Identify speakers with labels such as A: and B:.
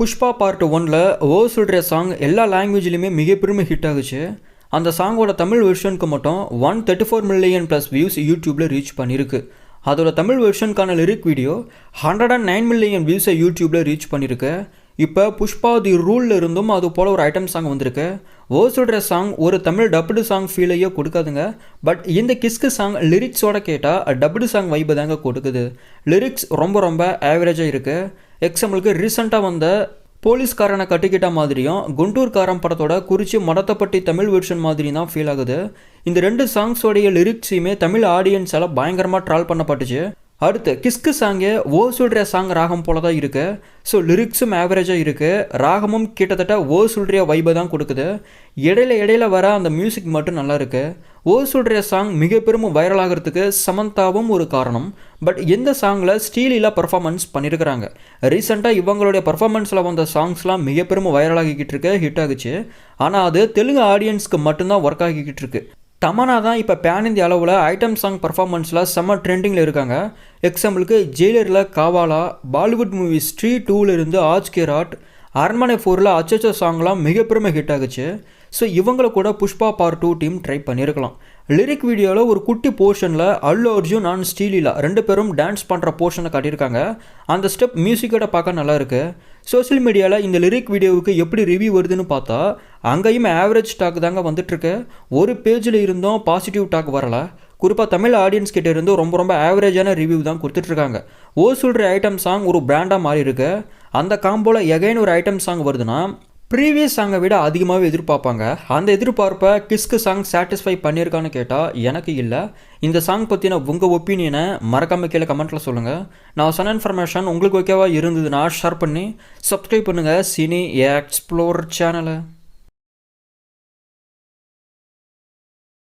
A: Pushpa part ஒனில் ஓ சொல்கிற song எல்லா லாங்குவேஜ்லையுமே மிகப்பெருமை ஹிட் ஆகுச்சு. அந்த சாங்கோட தமிழ் வெர்ஷனுக்கு மட்டும் one thirty four million plus views யூடியூப்பில் ரீச் பண்ணியிருக்கு அதோட Tamil வெர்ஷனுக்கான lyric video hundred and nine million வியூஸை யூடியூப்பில் ரீச் பண்ணியிருக்கு இப்போ புஷ்பா தி ரூலில் இருந்தும் அது போல் ஒரு ஐட்டம் சாங் வந்திருக்கு. ஓ சொல்கிற சாங் ஒரு தமிழ் டப்புடு சாங் ஃபீலையே கொடுக்காதுங்க. பட் இந்த கிஸ்கு சாங் லிரிக்ஸோட கேட்டால் டப்டு சாங் வைப்பு தாங்க கொடுக்குது. லிரிக்ஸ் ரொம்ப ரொம்ப ஆவரேஜாக இருக்குது எக்ஸாம்பிளுக்கு ரீசெண்டாக வந்த போலீஸ்காரனை கட்டிக்கிட்ட மாதிரியும் குண்டூர்காரன் படத்தோட குறிச்சி மடத்தப்பட்டி தமிழ் வெர்ஷன் மாதிரி தான் ஃபீல் ஆகுது. இந்த ரெண்டு சாங்ஸோடைய லிரிக்ஸையுமே தமிழ் ஆடியன்ஸால் பயங்கரமாக ட்ரால் பண்ணப்பட்டுச்சு. அடுத்து கிஸ்கு சாங்கு ஓ சொல்கிற சாங் ராகம் போல தான் இருக்குது ஸோ லிரிக்ஸும் ஆவரேஜாக இருக்குது ராகமும் கிட்டத்தட்ட ஓ சொல்கிற வைபை தான் கொடுக்குது. இடையில இடையில வர அந்த மியூசிக் மட்டும் நல்லா இருக்குது ஓ சொல்கிற சாங் மிக பெரும் வைரல் ஆகிறதுக்கு சமந்தாவும் ஒரு காரணம். பட் எந்த சாங்கில் ஸ்டீலில் பர்ஃபார்மன்ஸ் பண்ணியிருக்கிறாங்க ரீசெண்டாக இவங்களுடைய பர்ஃபார்மன்ஸில் வந்த சாங்ஸ்லாம் மிக பெரும் வைரல் ஆகிக்கிட்டு இருக்கு ஹிட் ஆகுச்சு. ஆனால் அது தெலுங்கு ஆடியன்ஸ்க்கு மட்டும்தான் ஒர்க் ஆகிக்கிட்டு இருக்கு. தமனா தான் இப்போ பேன் இந்திய அளவில் ஐட்டம் சாங் பர்ஃபார்மன்ஸில் செம்ம ட்ரெண்டிங்கில் இருக்காங்க. எக்ஸாம்பிளுக்கு ஜெயிலரில் காவாலா பாலிவுட் மூவி ஸ்ட்ரீ டூவிலிருந்து ஆஜ் கே ராட் அரண்மனை ஃபோரில் அச்சச்சோ சாங்லாம் மிகப்பெருமை ஹிட் ஆகுச்சு. ஸோ இவங்களை கூட Pushpa part two team try பண்ணியிருக்கலாம் லிரிக் வீடியோவில் ஒரு குட்டி போர்ஷனில் அல்லு அர்ஜுன் அண்ட் ஸ்டீலிலா ரெண்டு பேரும் டான்ஸ் பண்ணுற போர்ஷனை காட்டியிருக்காங்க. அந்த ஸ்டெப் மியூசிக்கோட பார்க்க நல்லா இருக்குது சோஷியல் மீடியாவில் இந்த லிரிக் வீடியோவுக்கு எப்படி ரிவ்யூ வருதுன்னு பார்த்தா அங்கேயும் ஆவரேஜ் டாக் தாங்க வந்துட்டுருக்கு. ஒரு பேஜில் இருந்தும் பாசிட்டிவ் டாக் வரலை. குறிப்பாக தமிழ் ஆடியன்ஸ் கிட்டே இருந்து ரொம்ப ரொம்ப ஆவரேஜான ரிவ்யூ தான் கொடுத்துட்ருக்காங்க ஓ சொல்கிற ஐட்டம் சாங் ஒரு பிராண்டாக மாறி இருக்கு அந்த காம்போவில் எகைன் ஒரு ஐட்டம் சாங் வருதுன்னா ப்ரீவியஸ் சாங்கை விட அதிகமாகவே எதிர்பார்ப்பாங்க. அந்த எதிர்பார்ப்பை கிஸ்கு சாங் சாட்டிஸ்ஃபை பண்ணியிருக்கான்னு கேட்டால் எனக்கு இல்லை. இந்த சாங் பற்றின உங்கள் ஒப்பீனியனை மறக்காமல் கீழே கமெண்ட்டில் சொல்லுங்கள் நான் சொன்ன இன்ஃபர்மேஷன் உங்களுக்கு ஓகேவாக இருந்ததுன்னா ஷேர் பண்ணி சப்ஸ்கிரைப் பண்ணுங்கள் சினி எக்ஸ்ப்ளோர் சேனலை